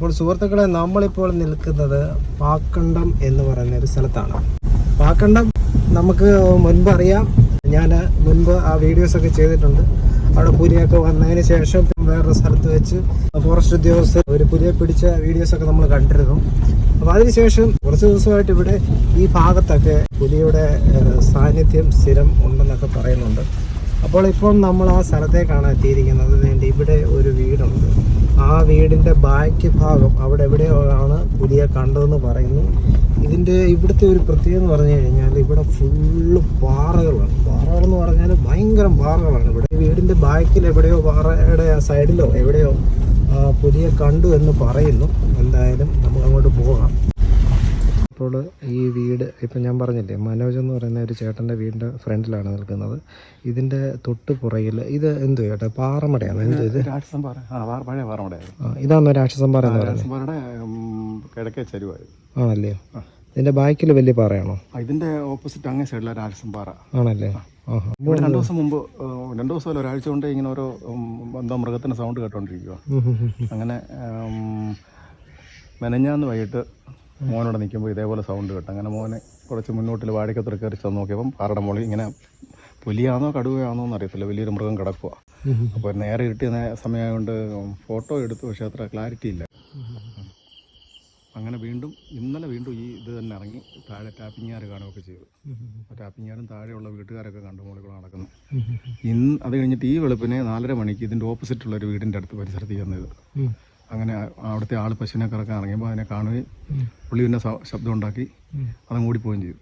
അപ്പോൾ സുഹൃത്തുക്കളെ നമ്മളിപ്പോൾ നിൽക്കുന്നത് പാക്കണ്ടം എന്ന് പറയുന്ന ഒരു സ്ഥലത്താണ്. പാക്കണ്ടം നമുക്ക് മുൻപ് അറിയാം. ഞാൻ മുൻപ് ആ വീഡിയോസ് ഒക്കെ ചെയ്തിട്ടുണ്ട്. അവിടെ പുലിയൊക്കെ വന്നതിന് ശേഷം വേറൊരു സ്ഥലത്ത് വെച്ച് ഫോറസ്റ്റ് ഉദ്യോഗസ്ഥർ ഒരു പുലിയെ പിടിച്ച വീഡിയോസ് ഒക്കെ നമ്മൾ കണ്ടിരുന്നു. അപ്പോൾ അതിനുശേഷം കുറച്ച് ദിവസമായിട്ട് ഇവിടെ ഈ ഭാഗത്തൊക്കെ പുലിയുടെ സാന്നിധ്യം സ്ഥിരം ഉണ്ടെന്നൊക്കെ പറയുന്നുണ്ട്. അപ്പോൾ ഇപ്പം നമ്മൾ ആ സ്ഥലത്തേക്കാണ് എത്തിയിരിക്കുന്നത്. ഇവിടെ ഒരു വീടുണ്ട്. ആ വീടിന്റെ ബാക്കി ഭാഗം അവിടെ എവിടെയോ ആണ് കണ്ടതെന്ന് പറയുന്നു. ഇതിന്റെ ഇവിടുത്തെ ഒരു പ്രത്യേകത എന്ന് പറഞ്ഞു കഴിഞ്ഞാൽ ഇവിടെ ഫുള്ള് പാറകളാണ്. പാറകളെന്ന് പറഞ്ഞാൽ ഭയങ്കര പാറകളാണ് ഇവിടെ. വീടിന്റെ ബാക്കിൽ എവിടെയോ പാറയുടെ സൈഡിലോ എവിടെയോ പുതിയ കണ്ടു എന്ന് പറയുന്നു. എന്തായാലും നമുക്ക് അങ്ങോട്ട് പോകാം. അപ്പോൾ ഈ വീട് ഇപ്പം ഞാൻ പറഞ്ഞില്ലേ മനോജ് എന്ന് പറയുന്ന ഒരു ചേട്ടന്റെ വീടിന്റെ ഫ്രണ്ടിലാണ് നിൽക്കുന്നത്. ഇതിന്റെ തൊട്ട് പുറകിൽ ഇത് എന്തു ചേട്ടാ? പാറമടയാണ്? എന്ത് ഇത്? പഴയ പാറമടയായിരുന്നു. ഇതാണോ രാക്ഷസംപാറ എന്ന് പറയുന്നത്. കിഴക്കേ ചരുവായിരുന്നു. ആണല്ലേ? ഇതിന്റെ ബാക്കിൽ വലിയ പാറയാണോ? ഇതിന്റെ ഇതിന്റെ ഓപ്പോസിറ്റ് അങ്ങേ സൈഡിലെ രാക്ഷസംപാറ ആണല്ലേ? രണ്ടു ദിവസം മുമ്പ് രണ്ടു ദിവസം അല്ല ഒരാഴ്ച കൊണ്ട് ഇങ്ങനെ ഓരോ എന്തോ മൃഗത്തിന്റെ സൗണ്ട് കേട്ടോണ്ടിരിക്കുക. അങ്ങനെ മെനഞ്ഞാന്ന് വൈകിട്ട് മോനോടെ നിൽക്കുമ്പോൾ ഇതേപോലെ സൗണ്ട് കേട്ടോ. അങ്ങനെ മോനെ കുറച്ച് മുന്നോട്ടിൽ വാഴക്കത്തിൽ കയറി ചെന്ന് നോക്കിയപ്പം പാറയുടെ മുകളിൽ ഇങ്ങനെ പുലിയാണോ കടുവയാണോ എന്ന് അറിയത്തില്ല വലിയൊരു മൃഗം കിടക്കുക. അപ്പോൾ നേരെ കിട്ടിയ സമയമായതുകൊണ്ട് ഫോട്ടോ എടുത്തു പക്ഷേ അത്ര ക്ലാരിറ്റി ഇല്ല. അങ്ങനെ വീണ്ടും ഇന്നലെ വീണ്ടും ഈ ഇത് തന്നെ ഇറങ്ങി താഴെ ടാപ്പിങ്ങാർ കാണുകയൊക്കെ ചെയ്തു. ടാപ്പിങ്ങാരും താഴെയുള്ള വീട്ടുകാരൊക്കെ കണ്ടു മുകളിൽ കൂടെ നടക്കുന്നു. ഇന്ന് അത് കഴിഞ്ഞിട്ട് ഈ വെളുപ്പിനെ നാലര മണിക്ക് ഇതിന്റെ ഓപ്പോസിറ്റുള്ള ഒരു വീടിന്റെ അടുത്ത് പരിസരത്ത് ചെന്നത് ഉം. അങ്ങനെ അവിടുത്തെ ആൾ പശുവിനെ കറക്കാൻ ഇറങ്ങിയപ്പോൾ അതിനെ കാണുകയും പുള്ളി പിന്നെ ശബ്ദം ഉണ്ടാക്കി അതങ്ങ് ഓടിപ്പോവുകയും ചെയ്തു.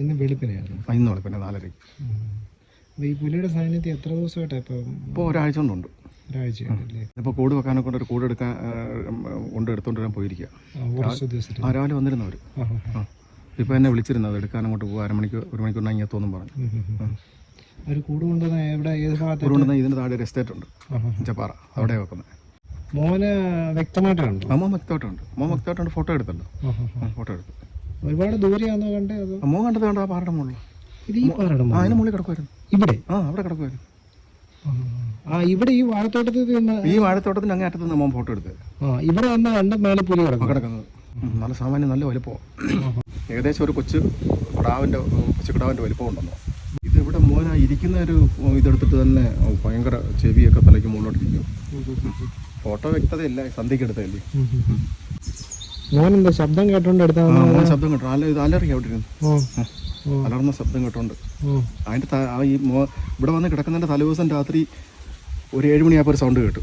ഇന്ന് വെളുപ്പിനെ നാലരയ്ക്ക്. ഈ പുലിയുടെ സാന്നിധ്യം എത്ര ദിവസമായിട്ടാണ് ഇപ്പോൾ ഒരാഴ്ച കൊണ്ടുണ്ട്. ഒരാഴ്ച ഇപ്പോൾ കൂട് വെക്കാനെ കൊണ്ട് ഒരു കൂട് എടുക്കാൻ കൊണ്ട് എടുത്തുകൊണ്ട് വരാൻ പോയിരിക്കുക രാവിലെ വന്നിരുന്നവർ ഇപ്പോൾ എന്നെ വിളിച്ചിരുന്നത് എടുക്കാൻ അങ്ങോട്ട് പോകുക അരമണിക്ക് ഒരു മണിക്കൂർ ഞാൻ എത്തുമെന്നും പറഞ്ഞു. ഒരു കൂട് കൊണ്ടുവന്ന എവിടെ ഏത് ഭാഗത്ത് ഇതിന്റെ താഴെ ഒരു എസ്റ്റേറ്റ് ഉണ്ട് ചപ്പാറ അവിടെ വെക്കുന്നത്. മോന് വ്യക്തമായിട്ടുണ്ട് അമ്മ വ്യക്തമായിട്ടുണ്ട്. അമ്മ വ്യക്തമായിട്ടുണ്ട്. ഫോട്ടോ എടുത്തല്ലോ ഫോട്ടോ എടുത്തു. ഒരുപാട് ദൂരെയാണോ കണ്ടത് അമ്മ കണ്ടത് കണ്ടോ? ആ പാറയുടെ മുകളിൽ. ഇത് ഈ പാറയുടെ ആ അതിന് മുകളിൽ? കിടക്കുമായിരുന്നു ഇവിടെ? ആ അവിടെ കിടക്കുമായിരുന്നു ആ ഇവിടെ ഈ വാഴത്തോട്ടത്തിൽ നിന്ന് ഈ വാഴത്തോട്ടത്തിന് അങ്ങേ അറ്റത്ത് നിന്ന് അമ്മ ഫോട്ടോ എടുത്തത്. ആ ഇവിടെ വന്ന രണ്ട് മേലെ പുലി കിടക്കും കിടക്കുന്നത് നല്ല സാമാന്യം നല്ല വലിപ്പമാണ് ഏകദേശം ഒരു കൊച്ചു കിടാവിന്റെ കൊച്ചു കിടാവിന്റെ വലിപ്പം ഉണ്ടെന്നോ. ഇത് ഇവിടെ മോന ഇരിക്കുന്ന ഒരു ഇതെടുത്തിട്ട് തന്നെ ഭയങ്കര ചെവിയൊക്കെ തലയ്ക്ക് മുകളിലോട്ട് ഇരിക്കും ഫോട്ടോ വ്യക്തതയില്ല സന്ധ്യക്കെടുത്തല്ലേ മോനെന്താ ശബ്ദം കേട്ടോണ്ട് എടുത്താ ശബ്ദം കേട്ടോ. അല്ല അലറി ഓ അലർന്ന ശബ്ദം കേട്ടോണ്ട്. അതിന്റെ ഈ ഇവിടെ വന്ന് കിടക്കുന്നതിന്റെ തലേദിവസം രാത്രി ഒരു ഏഴുമണിയായപ്പോൾ ഒരു സൗണ്ട് കേട്ടു.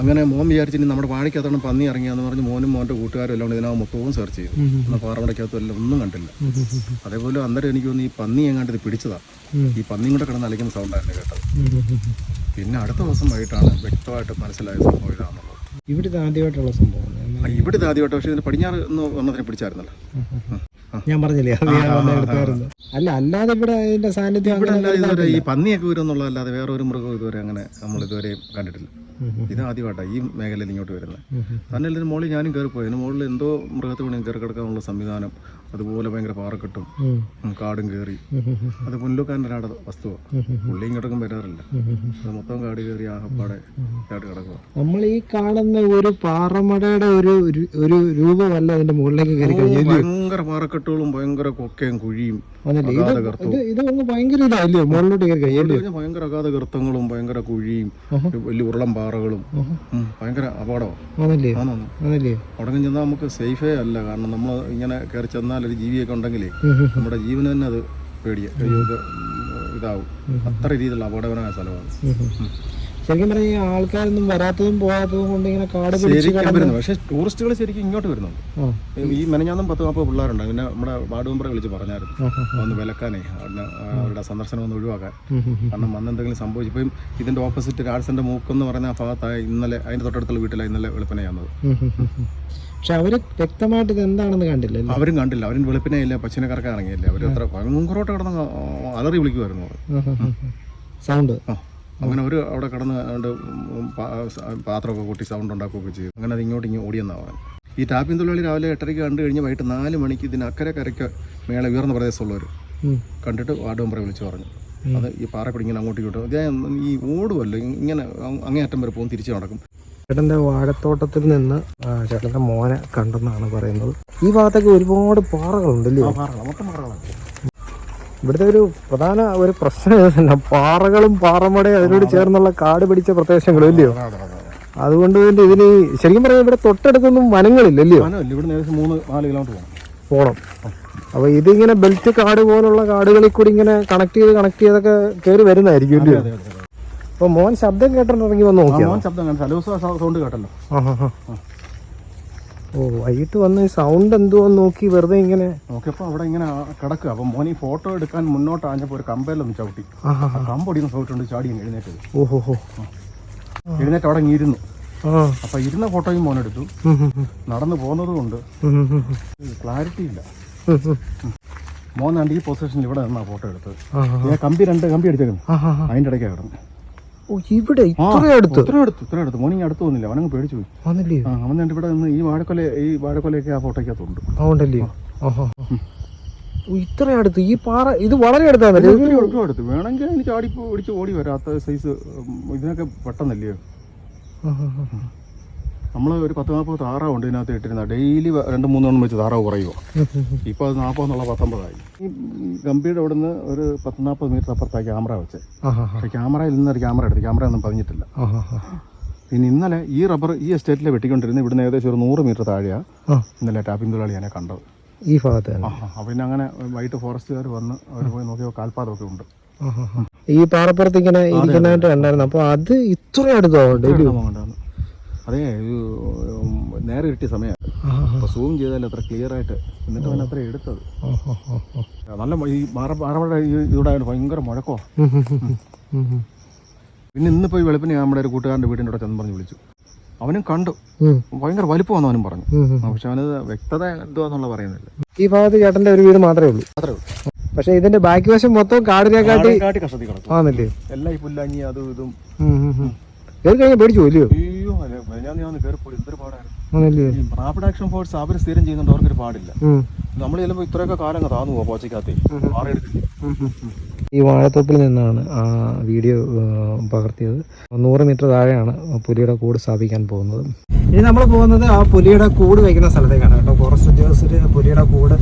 അങ്ങനെ മോൻ വിചാരിച്ചിട്ട് നമ്മുടെ വാഴയ്ക്കകത്താണ് പന്നി ഇറങ്ങിയെന്ന് പറഞ്ഞ് മോനും മോന്റെ കൂട്ടുകാരും എല്ലാം ഇതിനകം മൊത്തവും സെർച്ച് ചെയ്തു. എന്നാൽ പാറമടയ്ക്കകത്തും എല്ലാം ഒന്നും കണ്ടില്ല. അതേപോലെ അന്നേരം എനിക്ക് തോന്നുന്നു ഈ പന്നി എങ്ങാണ്ട് ഇത് പിടിച്ചതാ. ഉം. ഈ പന്നിയും കൂടെ കിടന്ന് അലയ്ക്കുന്ന സൗണ്ടായിരുന്നു കേട്ടത്. പിന്നെ അടുത്ത ദിവസം വൈകിട്ടാണ് വ്യക്തമായിട്ട് മനസ്സിലായ സംഭവം ഇതാണെന്നുള്ളത്. ഇവിടെ ആദ്യമായിട്ടുള്ള സംഭവം ഇവിടെ ആദ്യമായിട്ട് പക്ഷേ ഇതിന് പടിഞ്ഞാറ് എന്ന് വന്നതിനെ പിടിച്ചായിരുന്നല്ലോ. ഞാൻ പറഞ്ഞില്ലേ അല്ല അല്ലാതെ ഇവിടെ ഇതിന്റെ സാന്നിധ്യം ഇവിടെ അങ്ങനെ അല്ല ഇതുവരെ ഈ പന്നിയൊക്കെ വരുമെന്നുള്ളതല്ലാതെ വേറെ ഒരു മൃഗം ഇതുവരെ അങ്ങനെ നമ്മൾ ഇതുവരെ കണ്ടിട്ടില്ല. ഇത് ആദ്യമായിട്ടാണ് ഈ മേഖലയിൽ ഇങ്ങോട്ട് വരുന്നത്. തന്നെ ഇതിന് മുകളിൽ ഞാനും കയറിപ്പോയി. അതിന് മുകളിൽ എന്തോ മൃഗത്തിന് വേണമെങ്കിൽ കയറി കിടക്കാനുള്ള സംവിധാനം അതുപോലെ ഭയങ്കര പാറക്കെട്ടും കാടും കയറി. അത് പുല്ലുക്കാരന്റെ ഒരാടെ വസ്തുവാണ്. പുള്ളി ഇങ്ങോട്ടും വരാറില്ല. അത് മൊത്തം കാട് കയറി ആകപ്പാടെ ആയിട്ട് കിടക്കുക നമ്മൾ ഈ കാണുന്ന ഒരു പാറമടയുടെ ഒരു ഒരു രൂപമല്ല അതിന്റെ മുകളിലേക്ക് കയറി ഭയങ്കര പാറക്കെട്ടുകളും ഭയങ്കര കൊക്കയും കുഴിയും ഭയങ്കര ഇതായില്ലേ മുകളിലോട്ട് കയറി കഴിഞ്ഞാൽ ഭയങ്കര അഗാധ ഗർത്തങ്ങളും ഭയങ്കര കുഴിയും വലിയ ഉരുളം പാറകളും. ഭയങ്കര അപകടമാണ് അവിടെ ചെന്നാൽ നമുക്ക് സേഫേ അല്ല. കാരണം നമ്മൾ ഇങ്ങനെ കയറി ചെന്നാൽ ഒരു ജീവിയൊക്കെ ഉണ്ടെങ്കിലേ. നമ്മുടെ ജീവന് തന്നെ അത് പേടിയ. ഇതാവും. അത്ര രീതിയിലുള്ള അപകടകരമായ സ്ഥലമാണ്. ശരിക്കും പറഞ്ഞാൽ ഈ ആൾക്കാരൊന്നും വരാത്തതും പോകാത്തതും കൊണ്ട് ഇങ്ങനെ കാട് വരുന്നു ശരിക്കും പക്ഷേ ടൂറിസ്റ്റുകൾ ശരിക്കും ഇങ്ങോട്ട് വരുന്നുണ്ട്. ഈ മെനഞ്ഞാന്നും പത്ത് നാൽപ്പത് പിള്ളേരുണ്ട്. പിന്നെ നമ്മുടെ വാർഡ് മെമ്പറെ വിളിച്ച് പറഞ്ഞായിരുന്നു. ഒന്ന് വിലക്കാനേ. അവിടെ അവരുടെ സന്ദർശനം ഒന്ന് ഒഴിവാക്കാൻ. കാരണം വന്ന് എന്തെങ്കിലും സംഭവിച്ചു. ഇപ്പം ഇതിന്റെ ഓപ്പോസിറ്റ് രാഴ്സന്റെ മൂക്കെന്ന് പറയുന്ന ആ ഭാഗത്തായി ഇന്നലെ അതിന്റെ തൊട്ടടുത്തുള്ള വീട്ടിലാണ് ഇന്നലെ വെളുപ്പിനെ ഉം. പക്ഷെ അവർ വ്യക്തമായിട്ട് ഇത് എന്താണെന്ന് കണ്ടില്ല അവരും കണ്ടില്ല. അവരും വെളുപ്പിനെ ഇല്ല പച്ചനെ കറക്കാൻ ഇറങ്ങിയില്ല. അവർ അത്ര ഭയങ്കരമായിട്ട് കിടന്ന് അലറി വിളിക്കുമായിരുന്നു സൗണ്ട്. ആ. അങ്ങനെ ഒരു അവിടെ കടന്ന് പാത്രമൊക്കെ കൂട്ടി സൗണ്ട് ഉണ്ടാക്കുകയൊക്കെ ചെയ്തു. അങ്ങനെ അത് ഇങ്ങോട്ട് ഇങ്ങ് ഓടിയെന്നാണ് പറയുന്നത് ഈ ടാപ്പിൻ തൊഴിലാളി രാവിലെ എട്ടരയ്ക്ക് കണ്ടു കഴിഞ്ഞ് വൈകിട്ട് നാല് മണിക്ക് ഇതിന് അക്കരെ കരയ്ക്ക് മേളെ ഉയർന്ന പ്രദേശമുള്ളവർ കണ്ടിട്ട് വാർഡ് മെമ്പറെ വിളിച്ച് പറഞ്ഞു. അത് ഈ പാറക്കൂടി ഇങ്ങനെ അങ്ങോട്ടും കിട്ടും ഇതേ ഈ ഓടുമല്ലോ ഇങ്ങനെ അങ്ങേയറ്റം വരെ പോകും തിരിച്ചു നടക്കും. ചേട്ടന്റെ വാഴത്തോട്ടത്തിൽ നിന്ന് ചേട്ടന്റെ മോനെ കണ്ടെന്നാണ് പറയുന്നത്. ഈ ഭാഗത്തൊക്കെ ഒരുപാട് പാറകളുണ്ടല്ലേ? പാറകളാണ് മൊത്തം പാറകളാണ് ഇവിടുത്തെ ഒരു പ്രധാന ഒരു പ്രശ്നം പാറകളും പാറമടയും അതിനോട് ചേർന്നുള്ള കാട് പിടിച്ച പ്രദേശങ്ങളും ഇല്ലയോ? അതെ, അതെ, അതെ. അതുകൊണ്ട് തന്നെ ഇതിന് ശരിക്കും പറഞ്ഞാൽ ഇവിടെ തൊട്ടടുത്തൊന്നും വനങ്ങളില്ലല്ലോ ഏകദേശം മൂന്ന് നാല് കിലോമീറ്റർ പോകണം പോണം. അപ്പൊ ഇതിങ്ങനെ ബെൽറ്റ് കാട് പോലുള്ള കാടുകളിൽ കൂടി ഇങ്ങനെ കണക്ട് ചെയ്ത് കണക്ട് ചെയ്തൊക്കെ കയറി വരുന്നതായിരിക്കും ഇല്ലയോ. അപ്പൊ മോൻ ശബ്ദം കേട്ടിട്ട് ഇറങ്ങി വന്ന് നോക്കിയാ? മോൻ ശബ്ദം കേട്ടോ. സൗണ്ട് കേട്ടല്ലോ. ഓ വൈകിട്ട് വന്ന് ഈ സൗണ്ട് എന്തോന്ന് നോക്കി വെറുതെ ഇങ്ങനെ? നോക്കിയപ്പോ അവിടെ ഇങ്ങനെ കിടക്കുക. അപ്പൊ മോനി ഫോട്ടോ എടുക്കാൻ മുന്നോട്ട് ആഞ്ഞപ്പോ ഒരു കമ്പയിലൊന്ന് ചവിട്ടി. കമ്പൊടിയുന്ന സൗണ്ട് ഉണ്ട് ചാടി എഴുന്നേറ്റത്. ഓഹോ എഴുന്നേറ്റ് അവിടെ ഇരുന്നു. അപ്പൊ ഇരുന്ന ഫോട്ടോയും ഉം. നടന്നു പോകുന്നതും കൊണ്ട്. ക്ലാരിറ്റി ഇല്ല. കണ്ട് ഈ പൊസിഷനിൽ ഇവിടെ നിന്നാ ഫോട്ടോ എടുത്തത്. കമ്പി രണ്ട് കമ്പി അടിച്ചേക്കുന്നു. അതിന്റെ. ഇടയ്ക്കാണ് കിടന്നു. ഇവിടെ? ഇത്രയും അടുത്ത്? ഇത്ര എടുത്തു ഇത്ര എടുത്തു മോനിങ് അടുത്ത് വന്നില്ല. അവനങ്ങ് പേടിച്ചു പോയി. വന്നില്ലേ? ആ അവൻ കണ്ട് ഇവിടെ നിന്ന് ഈ വാഴക്കൊല ഈ വാഴക്കൊലയൊക്കെ ആ ഫോട്ടോയ്ക്കകത്തുണ്ട്. അതുകൊണ്ടല്ലേ ഇത്രയും അടുത്ത്. ഈ പാറ ഇത് വളരെ അടുത്താണല്ലേ? ഒട്ടും അടുത്ത്. വേണമെങ്കിൽ അതിന് ചാടി ഓടിച്ച് ഓടി വരാത്ത സൈസ് ഇതിനൊക്കെ പെട്ടെന്നല്ലയോ നമ്മൾ ഒരു പത്ത് നാൽപ്പത് താറാവുണ്ട് ഇതിനകത്ത് ഇട്ടിരുന്ന ഡെയിലി രണ്ട് മൂന്നെണ്ണം വെച്ച് താറാവ് കുറയുമോ ഇപ്പോൾ അത് നാൽപ്പതെന്നുള്ള പത്തൊമ്പതായി. ഈ ഗംഭീരുടെ അവിടെ നിന്ന് ഒരു പത്ത് നാൽപ്പത് മീറ്റർ അപ്പുറത്താണ് ക്യാമറ വെച്ചത് പക്ഷേ ക്യാമറയിൽ ഒരു ക്യാമറ എടുത്ത് ക്യാമറ ഒന്നും പതിഞ്ഞിട്ടില്ല. പിന്നെ ഇന്നലെ ഈ റബ്ബർ ഈ എസ്റ്റേറ്റിലെ വെട്ടിക്കൊണ്ടിരുന്ന ഇവിടുന്ന് ഏകദേശം ഒരു നൂറ് മീറ്റർ താഴെയാണ് ഇന്നലെ ടാപ്പിംഗ് തൊഴിലാളി എന്നെ കണ്ടത്. ഈ ഭാഗത്ത് അപ്പോൾ പിന്നെ അങ്ങനെ വൈകിട്ട് ഫോറസ്റ്റുകാർ വന്ന് അവർ പോയി നോക്കിയോ കാൽപ്പാദമൊക്കെ ഉണ്ട്. ഈ പാറപ്പുറത്ത് ഇങ്ങനെ ഇരിക്കുന്നതായിട്ട് കണ്ടായിരുന്നു. അപ്പൊ അത് ഇത്രയും അടുത്തോ കൊണ്ടാണ് അതെ ഒരു നേരെ കിട്ടിയ സമയം. അപ്പോൾ സൂം ചെയ്താൽ അത്ര ക്ലിയർ ആയിട്ട് എന്നിട്ട് അവൻ അത്ര എടുത്തത്. നല്ല ഈ മാറ മാറമഴ ഈ ഇവിടെ ഭയങ്കര മുഴക്കോ പിന്നെ ഇന്നിപ്പോൾ ഈ വെളുപ്പിന് ഞാൻ നമ്മുടെ ഒരു കൂട്ടുകാരന്റെ വീടിന്റെ അവിടെ ചെന്ന് പറഞ്ഞ് വിളിച്ചു. അവനും കണ്ടു. ഭയങ്കര വലിപ്പമാണെന്ന് അവനും പറഞ്ഞു. പക്ഷെ അവനത് വ്യക്തത എന്തുവാന്നുള്ള പറയുന്നില്ല. ഈ ഭാഗത്ത് ചേട്ടന്റെ ഒരു വീട് മാത്രമേ ഉള്ളൂ. മാത്രമേ ഉള്ളൂ. പക്ഷെ ഇതിന്റെ ബാക്കി വശം മൊത്തം കാടിനെ കാട്ടി കാട്ടി കഷ്ടത്തി കിടക്കും. ആണല്ലേ? എല്ലാം ഈ പുല്ലാഞ്ഞി അതും ഇതും. കയറി കഴിഞ്ഞാൽ പേടിച്ചു പോയില്ലയോ? റാപ്പിഡ് ആക്ഷൻ ഫോഴ്സ് അവർ സ്ഥിരം ചെയ്യുന്നുണ്ട്. അവർക്കൊരു പാടില്ല. നമ്മൾ ചെല്ലുമ്പോൾ ഇത്രയൊക്കെ കാലം താന്നു പോവാ പോച്ചക്കകത്തേ ഈ വാഴത്തോപ്പിൽ നിന്നാണ് ആ വീഡിയോ പകർത്തിയത്. നൂറ് മീറ്റർ താഴെയാണ് പുലിയുടെ കൂട് സ്ഥാപിക്കാൻ പോകുന്നത്. ഇനി നമ്മൾ പോകുന്നത് ആ പുലിയുടെ കൂട് വയ്ക്കുന്ന സ്ഥലത്തേക്കാണ് കേട്ടോ. ഫോറസ്റ്റ് ഉദ്യോഗസ്ഥർ പുലിയുടെ കൂട്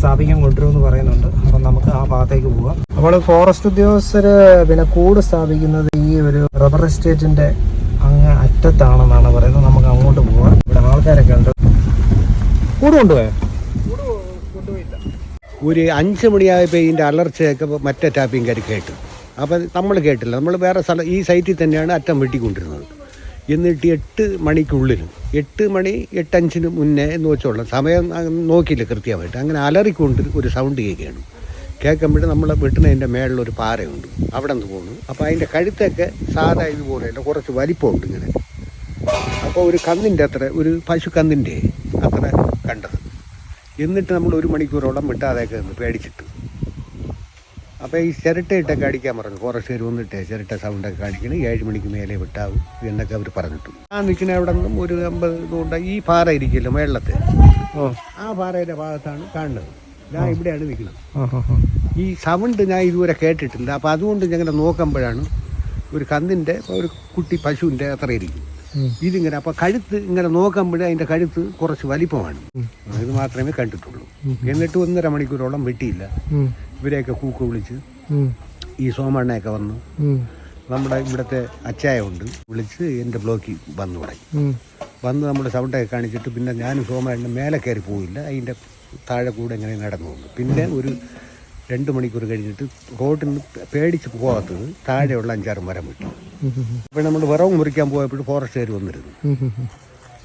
സ്ഥാപിക്കാൻ കൊണ്ടുവരുമെന്ന് പറയുന്നുണ്ട്. അപ്പം നമുക്ക് ആ ഭാഗത്തേക്ക് പോവാം. അപ്പോൾ ഫോറസ്റ്റ് ഉദ്യോഗസ്ഥർ പിന്നെ കൂട് സ്ഥാപിക്കുന്നത് ഈ ഒരു റബ്ബർ എസ്റ്റേറ്റിന്റെ അങ്ങ് അറ്റത്താണെന്നാണ് പറയുന്നത്. നമുക്ക് അങ്ങോട്ട് പോവാം. ഇവിടെ ആൾക്കാരൊക്കെ ഉണ്ട്. കൂട് കൊണ്ടുപോയോ? ഒരു അഞ്ച് മണിയായപ്പോൾ ഇതിന്റെ അലർച്ചയൊക്കെ മറ്റേ ടാപ്പിംഗ് കാര്യം കേട്ടു. അപ്പം നമ്മൾ കേട്ടില്ല. നമ്മൾ വേറെ സ്ഥലം ഈ സൈറ്റിൽ തന്നെയാണ് അറ്റം വെട്ടിക്കൊണ്ടിരുന്നത്. എന്നിട്ട് എട്ട് മണിക്കുള്ളിൽ എട്ട് മണി എട്ടഞ്ചിന് മുന്നേ എന്ന് വെച്ചോളാം സമയം നോക്കിയില്ല കൃത്യമായിട്ട്. അങ്ങനെ അലറിക്കൊണ്ട് ഒരു സൗണ്ട് കേൾക്കുകയാണ്. കേൾക്കുമ്പോൾ നമ്മൾ വെട്ടുന്നതിന്റെ മേളിലൊരു പാറയുണ്ട്. അവിടെ നിന്ന് പോകുന്നു അപ്പോൾ അതിന്റെ കഴുത്തൊക്കെ സാധാ ഇതുപോലെയല്ല കുറച്ച് വലിപ്പമുണ്ട് ഇങ്ങനെ. അപ്പോൾ ഒരു കന്നിന്റെ അത്ര ഒരു പശു കന്നിന്റെ അത്ര കണ്ടത്. എന്നിട്ട് നമ്മൾ ഒരു മണിക്കൂറോളം വിട്ടാതെയൊക്കെ നിന്ന് പേടിച്ചിട്ട്. അപ്പോൾ ഈ ചിരട്ടയിട്ടൊക്കെ അടിക്കാൻ പറഞ്ഞു. ഫോറസ്റ്റുകാർ വന്നിട്ട് ചിരട്ട സൗണ്ടൊക്കെ കാണിക്കണം. ഏഴ് മണിക്ക് മേലെ വിട്ടാവും എന്നൊക്കെ അവർ പറഞ്ഞിട്ടു. ആ നിൽക്കുന്ന അവിടെ നിന്നും ഒരു അമ്പത് ഇതുകൊണ്ട് ഈ പാറ ഇരിക്കില്ല മേളത്തെ. ആ പാറയുടെ ഭാഗത്താണ് കാണുന്നത്. ഞാൻ ഇവിടെയാണ് നിൽക്കുന്നത്. ഈ സൗണ്ട് ഞാൻ ഇതുവരെ കേട്ടിട്ടുണ്ട്. അപ്പോൾ അതുകൊണ്ട് ഞങ്ങൾ നോക്കുമ്പോഴാണ് ഒരു കന്നിന്റെ ഒരു കുട്ടി പശുവിന്റെ അത്ര ഇരിക്കും ഇതിങ്ങനെ അപ്പോൾ കഴുത്ത് ഇങ്ങനെ നോക്കുമ്പോഴേ അതിന്റെ കഴുത്ത് കുറച്ച് വലിപ്പമാണ്. ഇത് മാത്രമേ കണ്ടിട്ടുള്ളൂ. എന്നിട്ട് ഒന്നര മണിക്കൂറോളം വെട്ടിയില്ല. ഇവരെയൊക്കെ കൂക്ക് വിളിച്ച് ഈ സോമണ്ണയൊക്കെ വന്നു നമ്മുടെ ഇവിടുത്തെ അച്ചായുണ്ട് വിളിച്ച് എന്റെ ബ്ലോക്കിൽ വന്നു തുടങ്ങി. വന്ന് നമ്മുടെ സൗണ്ടൊക്കെ കാണിച്ചിട്ട് പിന്നെ ഞാനും സോമണ്ണ മേലെ കയറി പോയില്ല. അതിന്റെ താഴെ കൂടെ ഇങ്ങനെ നടന്നു വന്നു പിന്നെ ഒരു രണ്ട് മണിക്കൂർ കഴിഞ്ഞിട്ട് റോഡിൽ നിന്ന് പേടിച്ച് പോകാത്തത് താഴെയുള്ള അഞ്ചാറ് മരം വിട്ടു. അപ്പോൾ നമ്മൾ വിറവ് മുറിക്കാൻ പോയപ്പോൾ ഫോറസ്റ്റുകാർ വന്നിരുന്നു.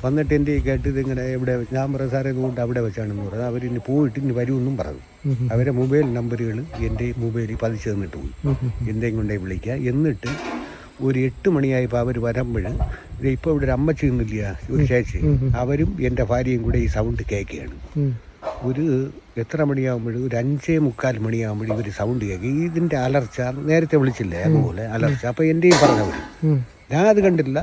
വന്നിട്ട് എന്റെ കേട്ട് ഇതിങ്ങനെ എവിടെ ഞാൻ പറയാം സാറേ ഇതുകൊണ്ട് അവിടെ വെച്ചാണെന്ന് പറഞ്ഞത് അവർ ഇനി പോയിട്ട് ഇനി വരുമെന്നും പറഞ്ഞു. അവരെ മൊബൈൽ നമ്പറുകൾ എന്റെ മൊബൈലിൽ പതിച്ചു തന്നിട്ട് പോയി. എന്തെങ്കിലും കൊണ്ടേ വിളിക്കുക. എന്നിട്ട് ഒരു എട്ട് മണിയായപ്പോൾ അവർ വരുമ്പോൾ ഇപ്പോൾ ഇവിടെ ഒരു അമ്മച്ചി ഒരു ചേച്ചി. അവരും എന്റെ ഭാര്യയും കൂടെ ഈ സൗണ്ട് കേൾക്കുകയാണ്. ഒരു എത്ര മണിയാകുമ്പോഴും ഒരു അഞ്ചേ മുക്കാൽ മണിയാകുമ്പോഴും ഇവർ സൗണ്ട് കേൾക്കും. ഇതിന്റെ അലർച്ച നേരത്തെ വിളിച്ചില്ലേ അതുപോലെ അലർച്ച. അപ്പോൾ എന്റെയും പറഞ്ഞവർ ഞാൻ അത് കണ്ടില്ല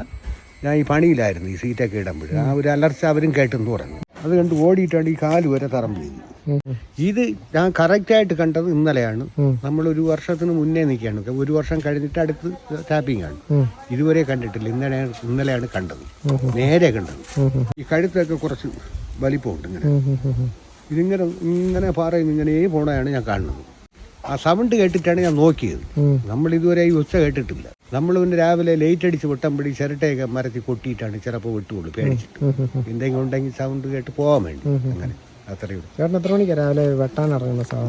ഞാൻ ഈ പണിയിലായിരുന്നു ഈ സീറ്റൊക്കെ ഇടുമ്പോൾ ആ ഒരു അലർച്ച അവരും കേട്ടെന്ന് പറഞ്ഞു. അത് കണ്ട് ഓടിയിട്ടാണ് ഈ കാൽ വരെ തറം വീഴുന്നു ഉം, ഉം. ഇത് ഞാൻ കറക്റ്റായിട്ട് കണ്ടത് ഇന്നലെയാണ്. നമ്മൾ ഒരു വർഷത്തിന് മുന്നേ നിൽക്കുകയാണ്. ഒരു വർഷം കഴിഞ്ഞിട്ട് അടുത്ത് ടാപ്പിംഗ് ആണ്. ഇതുവരെ കണ്ടിട്ടില്ല. ഇന്നലെ ഇന്നലെയാണ് കണ്ടത്. നേരെ കണ്ടത്. ഈ കഴുത്തൊക്കെ കുറച്ച് വലിപ്പമുണ്ട് ഇങ്ങനെ. ഇതിങ്ങനെ ഇങ്ങനെ പാറയും ഇങ്ങനെ പോണതാണ് ഞാൻ കാണുന്നത്. ആ സൗണ്ട് കേട്ടിട്ടാണ് ഞാൻ നോക്കിയത്. നമ്മൾ ഇതുവരെ ഈ ഒച്ച കേട്ടിട്ടില്ല. നമ്മൾ പിന്നെ രാവിലെ ലൈറ്റ് അടിച്ച് വിട്ടമ്പടി ചിരട്ടയൊക്കെ മരത്തിൽ കൊട്ടിയിട്ടാണ് ചിലപ്പോൾ വിട്ടുള്ളൂ പേടിച്ചിട്ട്. എന്തെങ്കിലും ഉണ്ടെങ്കിൽ സൗണ്ട് കേട്ട് പോകാൻ വേണ്ടി. അങ്ങനെ നമ്മളിപ്പോ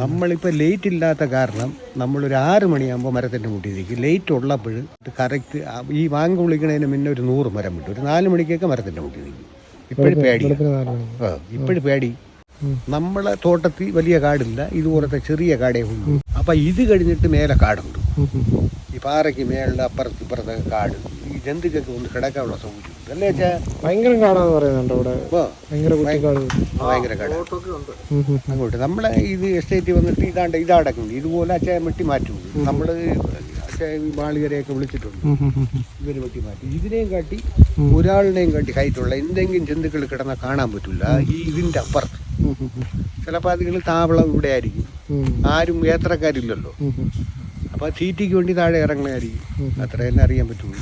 നമ്മളിപ്പോൾ ലേറ്റ് ഇല്ലാത്ത കാരണം നമ്മളൊരു ആറ് മണിയാകുമ്പോൾ മരത്തിന്റെ മുട്ടി നിൽക്കും ലേറ്റ് ഉള്ളപ്പോൾ കറക്റ്റ് ഈ വാങ്ങ വിളിക്കണതിന് മുന്നേ ഒരു നൂറ് മരം വിട്ടു. ഒരു നാല് മണിക്കൊക്കെ മരത്തിന്റെ മുട്ടി നിൽക്കും ഇപ്പോഴും പേടി ഇപ്പോഴും പേടി. നമ്മളെ തോട്ടത്തിൽ വലിയ കാടില്ല. ഇതുപോലത്തെ ചെറിയ കാടേ ഉള്ളൂ. അപ്പം ഇത് കഴിഞ്ഞിട്ട് മേലെ കാടുണ്ട്. ഈ പാറയ്ക്ക് മേളിലെ അപ്പുറത്ത് ഇപ്പുറത്തെ കാട്. ഈ ജന്തുക്കൾക്ക് ഒന്ന് കിടക്കാനുള്ള സൗകര്യം അല്ലേ ഭയങ്കര കാടാന്ന് പറയുന്നുണ്ട് ഇവിടെ ഭയങ്കര ഭയങ്കര കാട്. അങ്ങോട്ട്. നമ്മളെ ഇത് എസ്റ്റേറ്റ് വന്നിട്ട് ഇതാണ്ട് ഇതാടക്കുന്നുണ്ട്. ഇതുപോലെ അച്ഛൻ വെട്ടി മാറ്റും നമ്മൾ അച്ഛൻ മാളികരെയൊക്കെ വിളിച്ചിട്ടുണ്ട്. ഇവർ വെട്ടി മാറ്റി. ഇതിനെയും കാട്ടി ഒരാളിനെയും കാട്ടി ഹൈറ്റുള്ള എന്തെങ്കിലും ജന്തുക്കൾ കിടന്നാൽ കാണാൻ പറ്റില്ല ഈ ഇതിന്റെ അപ്പുറത്ത്. ചിലപ്പോൾ അതുകൾ താവളം ഇവിടെ ആയിരിക്കും. ആരും യാത്രക്കാരില്ലല്ലോ. അപ്പോൾ തീറ്റിക്ക് വേണ്ടി താഴെ ഇറങ്ങണമായിരിക്കും അത്ര തന്നെ അറിയാൻ പറ്റുള്ളൂ.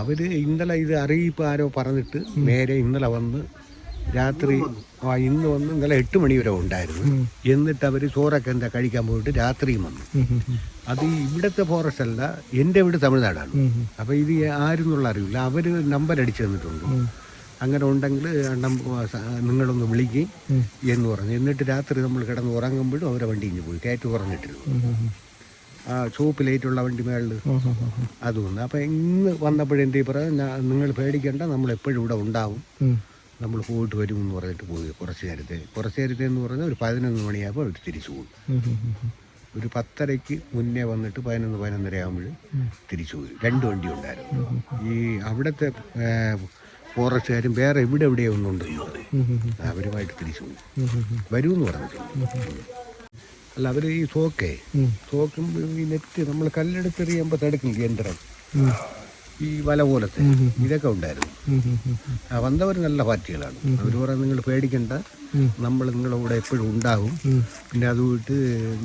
അവർ അവർ ഇന്നലെ ഇത് അറിയിപ്പ് ആരോ പറഞ്ഞിട്ട് നേരെ ഇന്നലെ വന്ന് രാത്രി ആ ഇന്ന് വന്ന് ഇന്നലെ എട്ട് മണി വരെ ഉണ്ടായിരുന്നു. എന്നിട്ട് അവർ ചോറൊക്കെ എന്താ കഴിക്കാൻ പോയിട്ട് രാത്രിയും വന്നു. അത് ഇവിടുത്തെ ഫോറസ്റ്റ് അല്ല എന്റെ വീട് തമിഴ്നാടാണ്. അപ്പോൾ ഇത് ആരെന്നുള്ള അറിയില്ല അവർ നമ്പർ അടിച്ചു തന്നിട്ടുണ്ട്. അങ്ങനെ ഉണ്ടെങ്കിൽ നിങ്ങളൊന്ന് വിളിക്കുകയും. എന്ന് പറഞ്ഞു. എന്നിട്ട് രാത്രി നമ്മൾ കിടന്ന് ഉറങ്ങുമ്പോഴും അവരെ വണ്ടി ഇഞ്ഞ് പോയി. കയറ്റു കുറഞ്ഞിട്ടിരുന്നു ഉം, ഉം, ഉം. ആ ചുവപ്പ് ലൈറ്റുള്ള വണ്ടി മേളിൽ ഉം, ഉം, ഉം. അത് വന്നു. അപ്പം ഇന്ന് വന്നപ്പോഴെന്തേ പറയാം നിങ്ങൾ പേടിക്കേണ്ട നമ്മൾ എപ്പോഴും ഇവിടെ ഉണ്ടാവും. നമ്മൾ പോയിട്ട് വരും എന്ന് പറഞ്ഞിട്ട് പോയി കുറച്ച് നേരത്തെ. കുറച്ച് നേരത്തെ എന്ന് പറഞ്ഞാൽ ഒരു പതിനൊന്ന് മണിയാകുമ്പോൾ അവർ തിരിച്ചു പോകും. ഒരു പത്തരയ്ക്ക് മുന്നേ വന്നിട്ട് പതിനൊന്ന് പതിനൊന്നര ആകുമ്പോൾ തിരിച്ചു പോയി രണ്ട് വണ്ടി ഉണ്ടായിരുന്നു. ഈ അവിടുത്തെ ഫോറസ്റ്റുകാരും വേറെ ഇവിടെ എവിടെയോ ഒന്നുണ്ട്. അവരുമായിട്ട് തിരിച്ചു വരൂ എന്ന് ഉം, ഉം. പറഞ്ഞിട്ടുണ്ട് അല്ല അവർ ഈ തോക്കേ. സോക്കും തോക്കും ഈ നെറ്റ് നമ്മൾ കല്ലെടുത്തെറിയുമ്പോൾ തടുക്കും യന്ത്രം. ഈ വല പോലത്തെ ഇതൊക്കെ ഉണ്ടായിരുന്നു. ആ വന്നവർ നല്ല പാർട്ടികളാണ്. അവർ പറയാൻ നിങ്ങൾ പേടിക്കണ്ട. നമ്മൾ നിങ്ങളുടെ കൂടെ എപ്പോഴും ഉണ്ടാകും പിന്നെ അത് വിട്ട്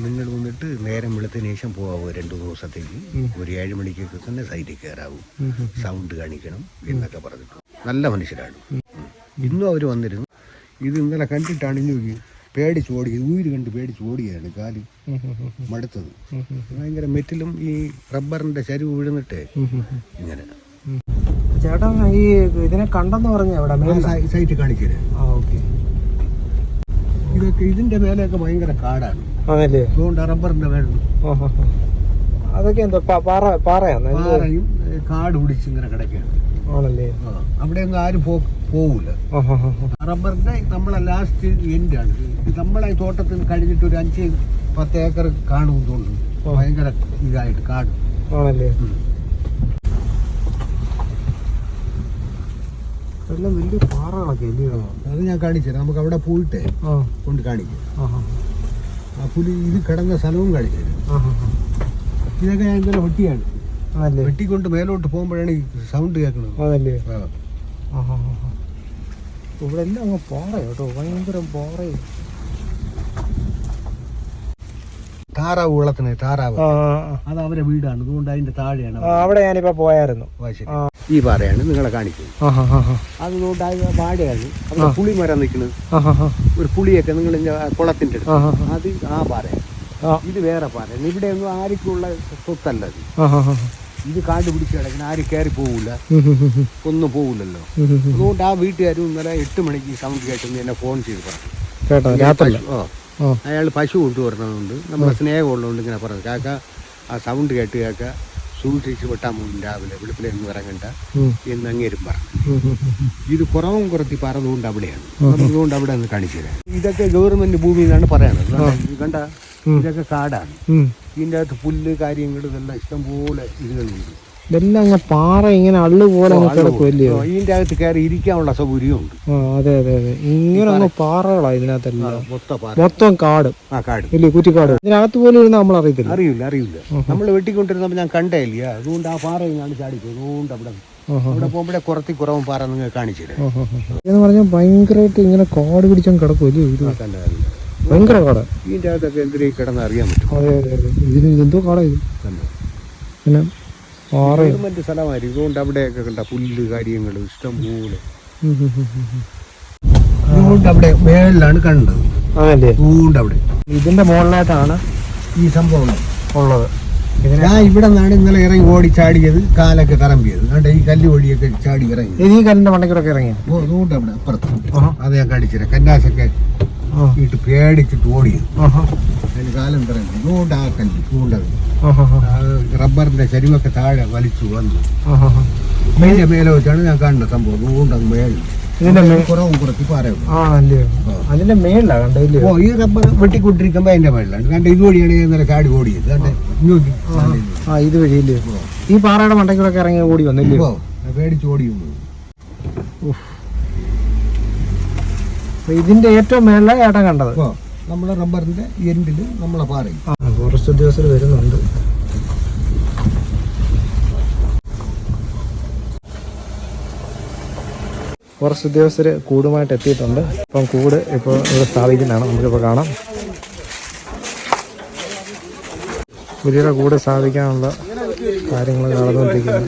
നിങ്ങൾ വന്നിട്ട് നേരം വെളുത്തതിന് ശേഷം പോകാവൂ രണ്ടു ദിവസത്തേക്ക്. ഒരു ഏഴ് മണിക്കൊക്കെ തന്നെ സൈറ്റിൽ കയറാവും. സൗണ്ട് കാണിക്കണം എന്നൊക്കെ പറഞ്ഞിട്ട് നല്ല മനുഷ്യരാണ്. ഇന്നും അവർ വന്നിരുന്നു ഇത് ഇന്നലെ കണ്ടിട്ടാണ് ഇനി പേടിച്ച് ഓടി ഊര് കണ്ട് പേടിച്ച് ഓടിയാണ് കാൽ. മടുത്തത്. ഭയങ്കര മെറ്റിലും ഈ റബ്ബറിന്റെ ചരിവ് വീഴുന്നിട്ടേ. ഇങ്ങനെ. ചേട്ടാ ഈ ഇതിനെ കണ്ടെന്ന് പറഞ്ഞ എവിടെ മേലെ സൈറ്റ് ഇതൊക്കെ ഇതിന്റെ മേലെയൊക്കെ ഭയങ്കര കാടാണ് അതുകൊണ്ട് റബ്ബറിന്റെ ആ. അതൊക്കെ എന്തോ പാറ പാറയാണ് പാറയും കാട് പിടിച്ച് ഇങ്ങനെ കിടക്കുകയാണ് ആണല്ലേ? അവിടെ അവിടെയൊന്നും ആരും പോ പോവില്ല. റബ്ബറിന്റെ നമ്മളെ ലാസ്റ്റ് എൻഡാണ് ആണ് നമ്മളെ തോട്ടത്തിൽ കഴിഞ്ഞിട്ട് ഒരു അഞ്ച് പത്ത് ഏക്കർ കാണും തോന്നുന്നു. ഭയങ്കര ഇതായിട്ട് കാട് ആണല്ലേ? എല്ലാം വലിയ പാറകളൊക്കെ അല്ലയോ അത് ഞാൻ കാണിച്ചു നമുക്ക് അവിടെ പോയിട്ടേ കൊണ്ട് കാണിക്കാം. ആ പുലി ഇത് കിടന്ന സ്ഥലവും കാണിച്ചു. ഇതൊക്കെ ഞാൻ ഇന്നലെ ആണല്ലേ വെട്ടിക്കൊണ്ട് മേലോട്ട് പോകുമ്പോഴാണ് സൗണ്ട് കേൾക്കുന്നത് അതല്ലേ. ഇവിടെ എല്ലാം അങ്ങ് പാറ കേട്ടോ ഭയങ്കര പാറയും താറാവ് വെള്ളത്തിന് താറാവ്. അത് അവരെ വീടാണ് അതുകൊണ്ട് അതിന്റെ താഴെയാണ് ആ, അവിടെ ഞാനിപ്പോ പോയായിരുന്നു. ഈ പാറയാണ് നിങ്ങളെ കാണിക്കുന്നത്. അതുകൊണ്ട് പാടയാണ് വാഴയാണ് അവിടെ പുളി മരം നിൽക്കുന്നത്. ഒരു പുളിയൊക്കെ നിങ്ങൾ കുളത്തിന്റെ അത് ആ പാറയാണ്. ഇത് വേറെ പാറയാണ്. ഇവിടെ ഒന്നും ആർക്കുള്ള സ്വത്തല്ല അത്. ഇത് കണ്ടുപിടിച്ച് പിടിച്ച് കിടക്കുന്ന ആര് കയറി പോവില്ല ഉം. ഒന്നും പോവില്ലല്ലോ. അതുകൊണ്ട് ആ വീട്ടുകാരും ഇന്നലെ എട്ട് മണിക്ക് സൗണ്ട് കേട്ടെന്ന് എന്നെ ഫോൺ ചെയ്ത് പറഞ്ഞു. അയാൾ പശു കൊണ്ടുവരണതുകൊണ്ട് നമ്മളെ സ്നേഹമുള്ളതുകൊണ്ട് ഇങ്ങനെ പറഞ്ഞു. കാക്ക ആ സൗണ്ട് കേട്ട് കാക്ക സൂക്ഷിച്ച് വെട്ടാൻ പോകും രാവിലെ വെളുപ്പിലൊന്നും ഇറങ്ങണ്ട. ഉം, എന്ന് അങ്ങേരും പറഞ്ഞു. ഇത് കുറവും കുറത്തി പറഞ്ഞതുകൊണ്ട് അവിടെയാണ്. അതുകൊണ്ട് അവിടെ നിന്ന് കാണിച്ചു തരാം. ഇതൊക്കെ ഗവൺമെന്റ് ഭൂമി എന്നാണ് പറയണത്. കണ്ട? ഇതൊക്കെ കാടാണ്. ഇതിന്റെ അകത്ത് പുല്ല് കാര്യങ്ങൾ ഇതെല്ലാം ഇഷ്ടംപോലെ ഇതുകളുണ്ട്. ഇതെല്ലാം അങ്ങ് പാറ ഇങ്ങനെ അള്ളു പോലെ കിടക്കുമല്ലയോ ഇതിന്റെ അകത്ത് കയറി ഇരിക്കാനുള്ള സൗകര്യമുണ്ട്. അതെ അതെ അതെ. ഇങ്ങനെ അങ്ങ് പാറകളാ ഇതിനകത്തെല്ലാം. മൊത്ത കാട്. ആ കാട്. ഇല്ലേ കുറ്റിക്കാട്. ഇതിനകത്ത് പോലും ഇരുന്ന് നമ്മൾ അറിയത്തില്ല. അറിയില്ല അറിയില്ല. നമ്മൾ വെട്ടിക്കൊണ്ടിരുന്നപ്പോൾ ഞാൻ കണ്ടേ ഇല്ല അതുകൊണ്ട് ആ പാറ ഞാൻ ചാടിക്കും അതുകൊണ്ട് അവിടെ. അവിടെ പോകുമ്പോഴേ കുറത്തി കുറവും പാറ നിങ്ങൾ കാണിച്ചു തരാം. ആഹാ, ആഹാ. എന്ന് പറഞ്ഞാൽ ഭയങ്കരമായിട്ട് ഇങ്ങനെ കാട് പിടിച്ചാൽ കിടക്കുമല്ലോ ഇത് ആ, കണ്ടോ, അറിയില്ല. ഭയങ്കര കാട. ഇതിന്റെ അകത്തൊക്കെ എന്തിനേക്ക് കിടന്ന് അറിയാൻ പറ്റും? അതെ അതെ അതെ. ഇതിന് എന്തോ കാട ഇത്. പിന്നെ ആറ് ഗവൺമെന്റ് സ്ഥലമായിരിക്കും. അതുകൊണ്ട് അവിടെയൊക്കെ കണ്ട പുല്ല് കാര്യങ്ങൾ ഇഷ്ടം പോലെ. അതുകൊണ്ട് അവിടെ മേളിലാണ് കണ്ടത്. അതല്ലേ? അതുകൊണ്ട് അവിടെ. ഇതിന്റെ മുകളിലായിട്ടാണ് ഈ സംഭവം ഉള്ളത്. ഞാൻ ഇവിടെ നിന്നാണ് ഇന്നലെ ഇറങ്ങി ഓടി ചാടിയത് കാലൊക്കെ കറമ്പിയത്. കണ്ട ഈ കല്ല് വഴിയൊക്കെ ചാടി ഇറങ്ങി. ഈ കല്ലിന്റെ മണ്ടയ്ക്കൂടെ ഇറങ്ങി അതുകൊണ്ട് അവിടെ അപ്പുറത്ത്. അത് ഞാൻ കടിച്ചിരാം കന്നാശൊക്കെ ഇട്ട് പേടിച്ചിട്ട് ഓടിയത്. അതിന് കാലം ഇറങ്ങി അതുകൊണ്ട് ആ കല്ല് അതുകൊണ്ടത് ആഹാ, ആ റബ്ബറിന്റെ ചരിവൊക്കെ താഴെ വലിച്ചു വന്നു. അതിന്റെ മേലെ വെച്ചാണ് ഞാൻ കണ്ട സംഭവം. അത് മേളിൽ. കുറവും കുറച്ച് അതിന്റെ ഓ ഈ റബ്ബർ വെട്ടിക്കൊണ്ടിരിക്കുമ്പോ അതിന്റെ മേളിലാണ്. കണ്ട ഇതുവഴിയാണ് ഇന്നലെ ചാടി ഓടിയത്. കണ്ടേ? ആ. ഇത് വഴിയില്ലയോ ഈ പാറയുടെ മണ്ടയ്ക്കൂടെ ഇറങ്ങി ഓടി വന്നില്ലേ പേടിച്ച് ഓടി വന്നു അപ്പൊ ഇതിന്റെ ഏറ്റവും മേളിലെ ഏട്ടൻ കണ്ടത്. ഓ നമ്മളെ റബ്ബറിന്റെ എൻഡിൽ നമ്മളെ പാറയും ഫോറസ്റ്റ് ഉദ്യോഗസ്ഥർ വരുന്നുണ്ട്. ഫോറസ്റ്റ് ഉദ്യോഗസ്ഥർ കൂടുമായിട്ട് എത്തിയിട്ടുണ്ട്. അപ്പം കൂട് ഇപ്പോൾ ഇവിടെ സ്ഥാപിക്കുന്നതാണ്. നമുക്കിപ്പോൾ കാണാം. പുലിയുടെ കൂട് സ്ഥാപിക്കാനുള്ള കാര്യങ്ങൾ നടന്നുകൊണ്ടിരിക്കുന്നു.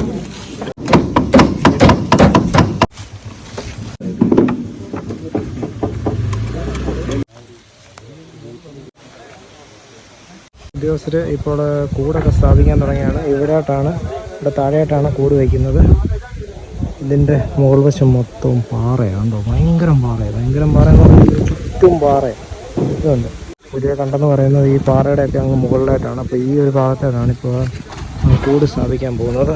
ഉദ്യോഗസ്ഥർ ഇപ്പോൾ കൂടൊക്കെ സ്ഥാപിക്കാൻ തുടങ്ങിയാണ്. ഇവിടായിട്ടാണ് ഇവിടെ താഴെയായിട്ടാണ് കൂട് വയ്ക്കുന്നത്. ഇതിന്റെ മുകൾ വശം മൊത്തവും പാറയാണ്ടോ ഭയങ്കരം പാറയാണ് ഭയങ്കരം പാറ ചുറ്റും പാറ ഇതുണ്ട്. പുതിയ കണ്ടെന്ന് പറയുന്നത് ഈ പാറയുടെയൊക്കെ അങ്ങ് മുകളിലായിട്ടാണ്. അപ്പോൾ ഈ ഒരു ഭാഗത്തായിട്ടാണ് ഇപ്പോൾ കൂട് സ്ഥാപിക്കാൻ പോകുന്നത്.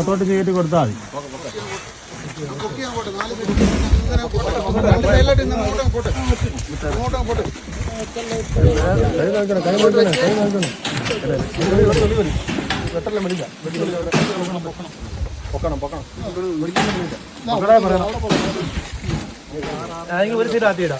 അകത്തോട്ട് ചെയ്തിട്ട് കൊടുത്താൽ മതി. ഒരു സൈഡ് ആദ്യം ഒന്ന്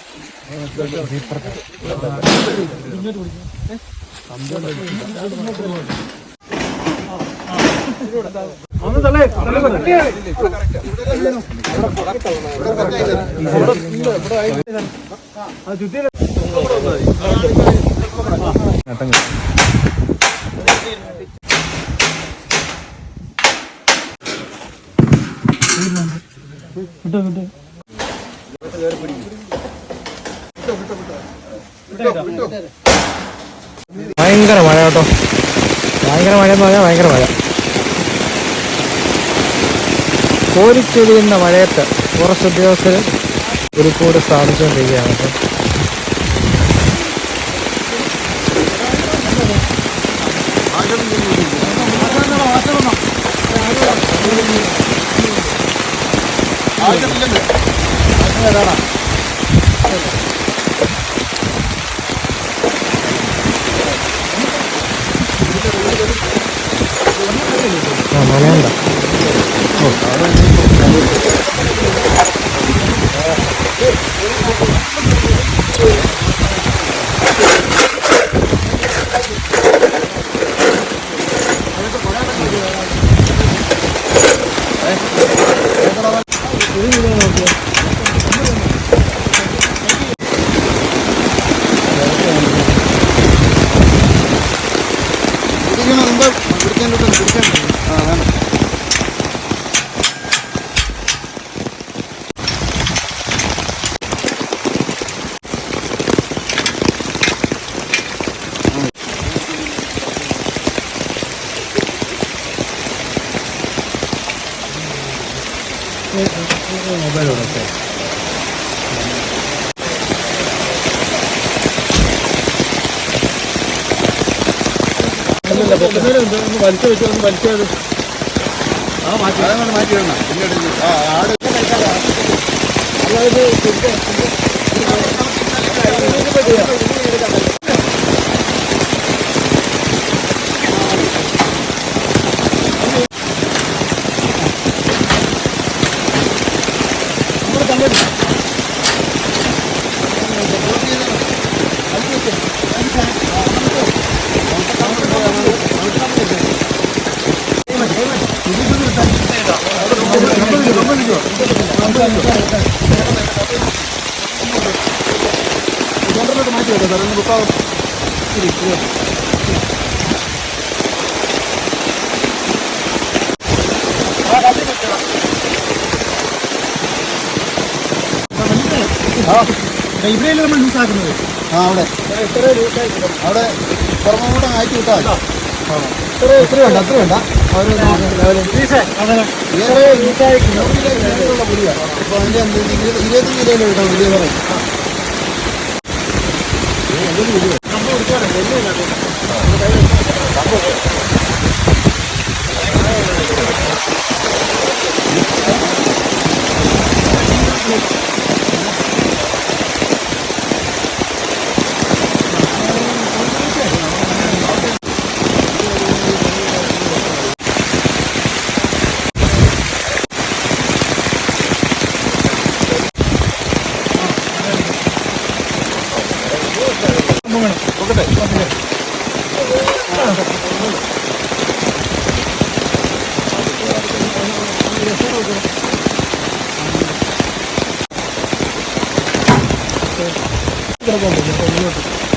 ഭയങ്കര മഴ കേട്ടോ. ഭയങ്കര മഴ എന്ന് പറഞ്ഞാൽ ഭയങ്കര മഴ. കോരിച്ചൊരിയുന്ന മഴയത്ത് ഫോറസ്റ്റ് ഉദ്യോഗസ്ഥർ പുലിക്കൂട് സ്ഥാപിച്ചുകൊണ്ടിരിക്കുകയാണ് കേട്ടോ വലിച്ചു വെച്ചു ഒന്ന് വലിച്ചത് ആ മാറ്റി മാറ്റി വേണം ആ ആട് മാറ്റി ഇവിടെയല്ലേ നമ്മൾ യൂസ് ആക്കുന്നത് ആ അവിടെ അവിടെ പുറമോട്ട് ആക്കി വിട്ടാൽ എത്ര വേണ്ട അത്ര വേണ്ട ഇരുപത്തഞ്ച് കിലോ കിട്ടാം വലിയ പറയും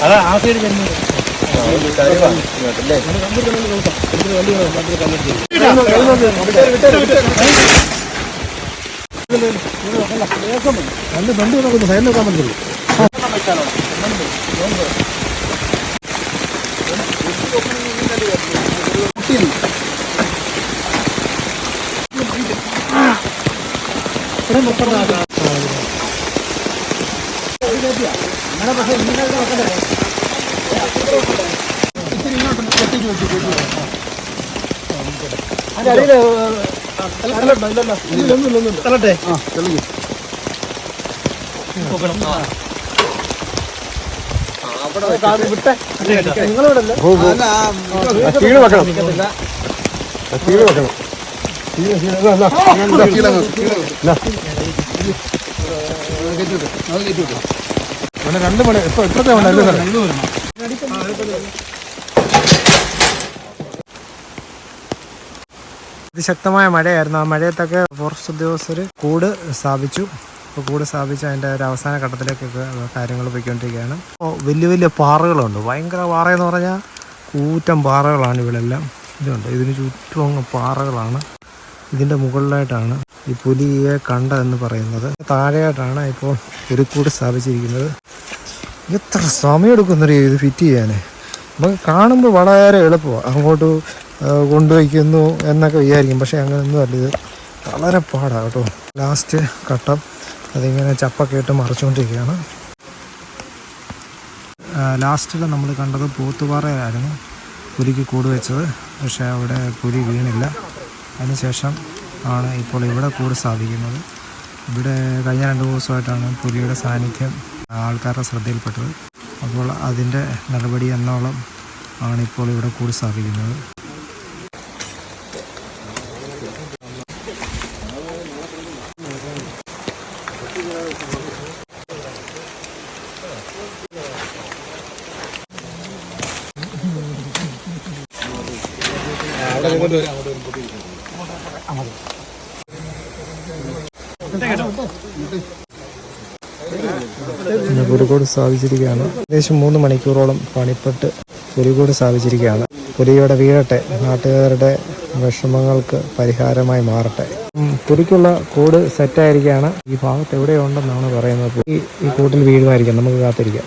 അതാ ആ സൈഡ് വരുന്നത്. നല്ല ബണ്ട് നോക്കുന്നു സൈഡിൽ നോക്കാൻ പറ്റുള്ളൂ തള്ളട്ടെ ആ. സ്പീഡ് വെക്കണം കീഴ് വെക്കണം രണ്ട് മണി ഇപ്പൊ ഇപ്പത്തെ വേണ്ട അല്ലേ സാറേ അതിശക്തമായ മഴയായിരുന്നു. ആ മഴയത്തൊക്കെ ഫോറസ്റ്റ് ഉദ്യോഗസ്ഥർ കൂട് സ്ഥാപിച്ചു. ഇപ്പോൾ കൂട് സ്ഥാപിച്ച് അതിന്റെ ഒരു അവസാന ഘട്ടത്തിലേക്കൊക്കെ കാര്യങ്ങൾ പോയിക്കൊണ്ടിരിക്കുകയാണ്. അപ്പോൾ വലിയ വലിയ പാറകളുണ്ട്. ഭയങ്കര എന്ന് പറഞ്ഞാൽ കൂറ്റം പാറകളാണ് ഇവിടെല്ലാം ഇതുണ്ട്. ഇതിന് ചുറ്റും പാറകളാണ്. ഇതിന്റെ മുകളിലായിട്ടാണ് ഈ പുലിയെ കണ്ട എന്ന് പറയുന്നത്. താഴെയായിട്ടാണ് ഇപ്പോൾ ഒരു കൂട് സ്ഥാപിച്ചിരിക്കുന്നത്. എത്ര സമയമെടുക്കുന്നറിയോ ഇത് ഫിറ്റ് ചെയ്യാനേ നമുക്ക് കാണുമ്പോൾ വളരെ എളുപ്പമാണ്. അങ്ങോട്ട് കൊണ്ടുവയ്ക്കുന്നു എന്നൊക്കെ വിചാരിക്കും. പക്ഷേ അങ്ങനെയൊന്നും അല്ല. ഇത് വളരെ പാടാണ് കേട്ടോ. ലാസ്റ്റ് ഘട്ടം അതിങ്ങനെ ചപ്പൊക്കെ ഇട്ട് മറിച്ചുകൊണ്ടിരിക്കുകയാണ്. ലാസ്റ്റിൽ നമ്മൾ കണ്ടത് പോത്തുപാറയിലായിരുന്നു പുലിക്ക് കൂട് വെച്ചത്. പക്ഷേ അവിടെ പുലി വീണില്ല. അതിനുശേഷം ആണ് ഇപ്പോൾ ഇവിടെ കൂട് സ്ഥാപിക്കുന്നത്. ഇവിടെ കഴിഞ്ഞ രണ്ട് ദിവസമായിട്ടാണ് പുലിയുടെ സാന്നിധ്യം ആൾക്കാരുടെ ശ്രദ്ധയിൽപ്പെട്ടത്. അപ്പോൾ അതിന്റെ നടപടി എന്നോളം ആണിപ്പോൾ ഇവിടെ കൂട് സ്ഥാപിക്കുന്നത്. പിന്നെ പുലിക്കോട് സ്ഥാപിച്ചിരിക്കുകയാണ്. ഏകദേശം മൂന്ന് മണിക്കൂറോളം പണിപ്പെട്ട് പുലിക്കോട് സ്ഥാപിച്ചിരിക്കുകയാണ്. പുലിയുടെ വീഴട്ടെ നാട്ടുകാരുടെ വിഷമങ്ങൾക്ക് പരിഹാരമായി മാറട്ടെ. പുലിക്കുള്ള കൂട് സെറ്റായിരിക്കുകയാണ് ഈ ഭാഗത്ത് എവിടെയുണ്ടെന്നാണ് പറയുന്നത്. ഈ കൂട്ടിൽ വീഴുമായിരിക്കാം നമുക്ക് കാത്തിരിക്കാം.